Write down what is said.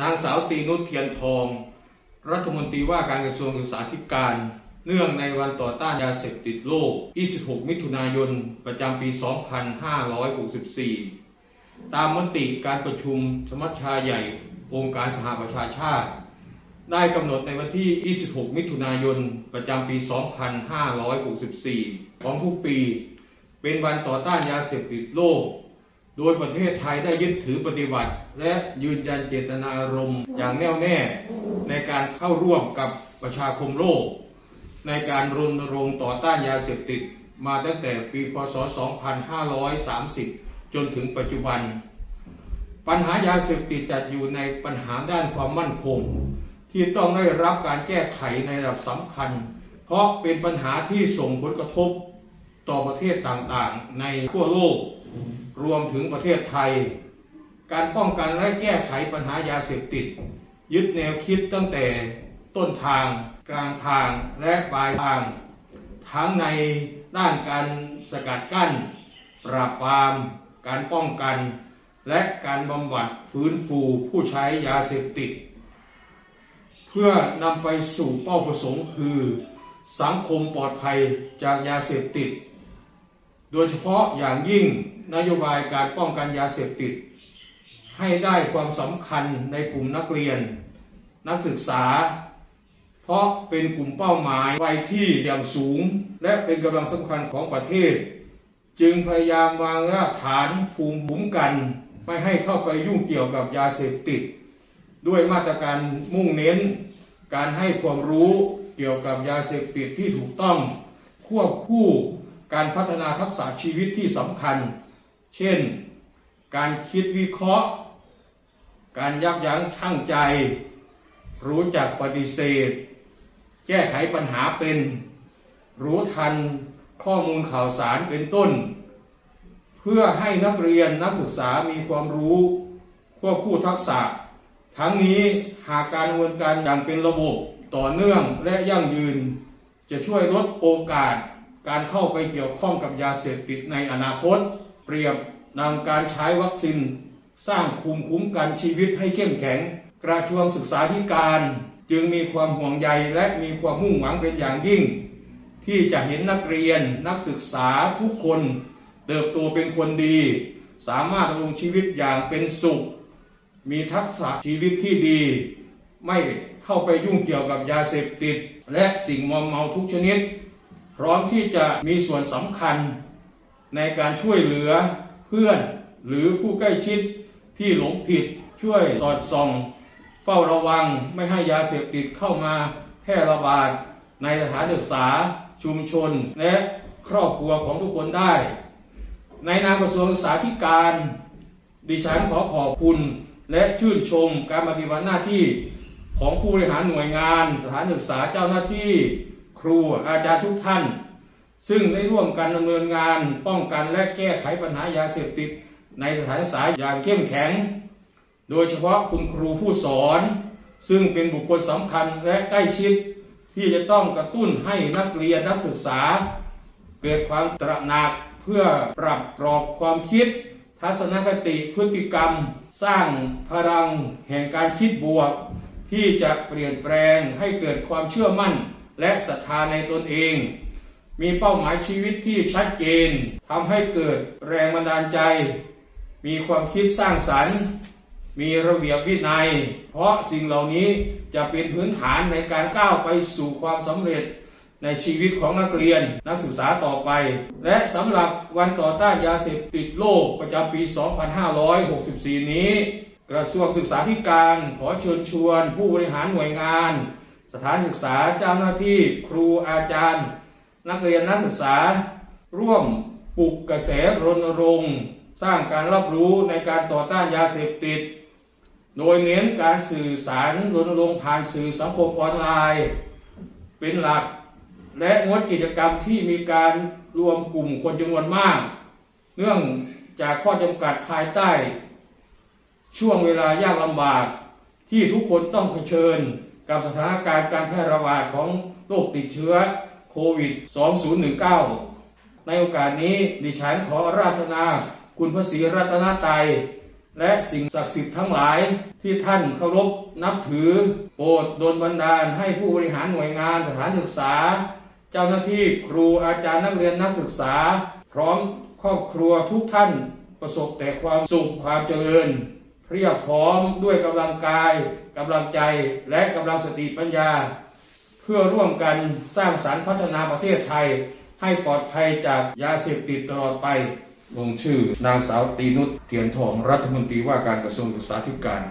นางสาวตีนุชเทียนทอง รัฐมนตรีว่าการกระทรวงศึกษาธิการ เนื่องในวันต่อต้านยาเสพติดโลก 26 มิถุนายน ประจำปี 2564 ตามมติการประชุมสมัชชาใหญ่องค์การสหประชาชาติ ได้กำหนดในวันที่ 26 มิถุนายน ประจำปี 2564 ของทุกปี เป็นวันต่อต้านยาเสพติดโลก ดยประเทศไทยได้ยึดถือปฏิบัติ และยืนยันเจตนารมณ์อย่างแน่วแน่ ในการเข้าร่วมกับประชาคมโลก ในการรณรงค์ต่อต้านยาเสพติด มาตั้งแต่ปีพศ 2530 จนถึงปัจจุบัน ปัญหายาเสพติดจัดอยู่ในปัญหาด้านความมั่นคง ที่ต้องได้รับการแก้ไขในระดับสำคัญ เพราะเป็นปัญหาที่ส่งผลกระทบต่อประเทศต่างๆ ในทั่วโลก รวมถึงประเทศไทย การป้องกันและแก้ไขปัญหายาเสพติด ยึดแนวคิดตั้งแต่ต้นทาง กลางทางและปลายทาง ทั้งในด้านการสกัดกั้น ปราบปราม การป้องกัน และการบำบัดฟื้นฟูผู้ใช้ยาเสพติด เพื่อนำไปสู่เป้าประสงค์คือ สังคมปลอดภัยจากยาเสพติด โดยเฉพาะอย่างยิ่ง นโยบายการป้องกันยาเสพติด ให้ได้ความสำคัญในกลุ่มนักเรียน นักศึกษา เพราะเป็นกลุ่มเป้าหมายวัยที่อย่างสูง และเป็นกำลังสำคัญของประเทศ จึงพยายามวางรากฐานภูมิคุ้มกัน ไม่ให้เข้าไปยุ่งเกี่ยวกับยาเสพติด ด้วยมาตรการมุ่งเน้น การให้ความรู้เกี่ยวกับยาเสพติดที่ถูกต้องควบคู่การพัฒนาทักษะชีวิตที่สำคัญ เช่น การคิดวิเคราะห์ การยับยั้งชั่งใจ รู้จักปฏิเสธ แก้ไขปัญหาเป็น รู้ทันข้อมูลข่าวสารเป็นต้น เพื่อให้นักเรียนนักศึกษามีความรู้ควบคู่ทักษะ ทั้งนี้หากการดำเนินการอย่างเป็นระบบต่อเนื่องและยั่งยืน จะช่วยลดโอกาสการเข้าไปเกี่ยวข้องกับยาเสพติดในอนาคต เปรียบดังการใช้วัคซีนสร้างภูมิคุ้มกันชีวิตให้เข้มแข็ง กระทรวงศึกษาธิการจึงมีความห่วงใยและมีความมุ่งหวังเป็นอย่างยิ่ง ที่จะเห็นนักเรียนนักศึกษาทุกคนเติบโตเป็นคนดี สามารถดำรงชีวิตอย่างเป็นสุข มีทักษะชีวิตที่ดี ไม่เข้าไปยุ่งเกี่ยวกับยาเสพติด และสิ่งมอมเมาทุกชนิด พร้อมที่จะมีส่วนสำคัญ ในการช่วยเหลือเพื่อนหรือผู้ใกล้ชิดที่หลงผิดช่วยสอดส่อง เฝ้าระวังไม่ให้ยาเสพติดเข้ามาแพร่ระบาดในสถานศึกษาชุมชนและครอบครัวของทุกคนได้ ในนามกระทรวงศึกษาธิการ ดิฉันขอขอบคุณและชื่นชมการปฏิบัติหน้าที่ของผู้บริหารหน่วยงาน สถานศึกษาเจ้าหน้าที่ ครูอาจารย์ทุกท่าน ซึ่งได้ร่วมกันดำเนินงานป้องกันและแก้ไขปัญหายาเสพติดในสถานศึกษาอย่างเข้มแข็ง โดยเฉพาะคุณครูผู้สอน ซึ่งเป็นบุคคลสำคัญและใกล้ชิด ที่จะต้องกระตุ้นให้นักเรียนนักศึกษา เกิดความตระหนักเพื่อปรับกรอบความคิด ทัศนคติพฤติกรรม สร้างพลังแห่งการคิดบวก ที่จะเปลี่ยนแปลงให้เกิดความเชื่อมั่นและศรัทธาในตนเอง มีเป้าหมายชีวิตที่ชัดเจนทำให้เกิดแรงบันดาลใจ มีความคิดสร้างสรรค์ มีระเบียบวินัย เพราะสิ่งเหล่านี้จะเป็นพื้นฐานในการก้าวไปสู่ความสำเร็จในชีวิตของนักเรียนนักศึกษาต่อไป และสำหรับวันต่อต้านยาเสพติดโลกประจำปี 2564 นี้ กระทรวงศึกษาธิการขอเชิญชวน ผู้บริหารหน่วยงาน สถานศึกษาเจ้าหน้าที่ครูอาจารย์ นักเรียนนักศึกษา ร่วมปลุกกระแสรณรงค์สร้างการรับรู้ในการต่อต้านยาเสพติด โดยเน้นการสื่อสารรณรงค์ผ่านสื่อสังคมออนไลน์ เป็นหลัก และงดกิจกรรมที่มีการรวมกลุ่มคนจำนวนมาก เนื่องจากข้อจำกัดภายใต้ ช่วงเวลายากลำบากที่ทุกคนต้องเผชิญกับสถานการณ์การแพร่ระบาดของโรคติดเชื้อ โควิด 2019 ในโอกาสนี้ดิฉันขออาราธนาคุณพระศรีรัตนตรัยและสิ่งศักดิ์สิทธิ์ทั้งหลายที่ท่านเคารพนับถือ โปรดดลบันดาลให้ผู้บริหารหน่วยงานสถานศึกษา เจ้าหน้าที่ครูอาจารย์นักเรียนนักศึกษา พร้อมครอบครัวทุกท่านประสบแต่ความสุขความเจริญเพียบพร้อมด้วยกำลังกายกำลังใจและกำลังสติปัญญา เพื่อร่วมกันสร้างสรรค์พัฒนาประเทศไทย ให้ปลอดภัยจากยาเสพติดตลอดไป ลงชื่อนางสาวตีนุชเทียนทองรัฐมนตรีว่าการกระทรวงศึกษาธิการ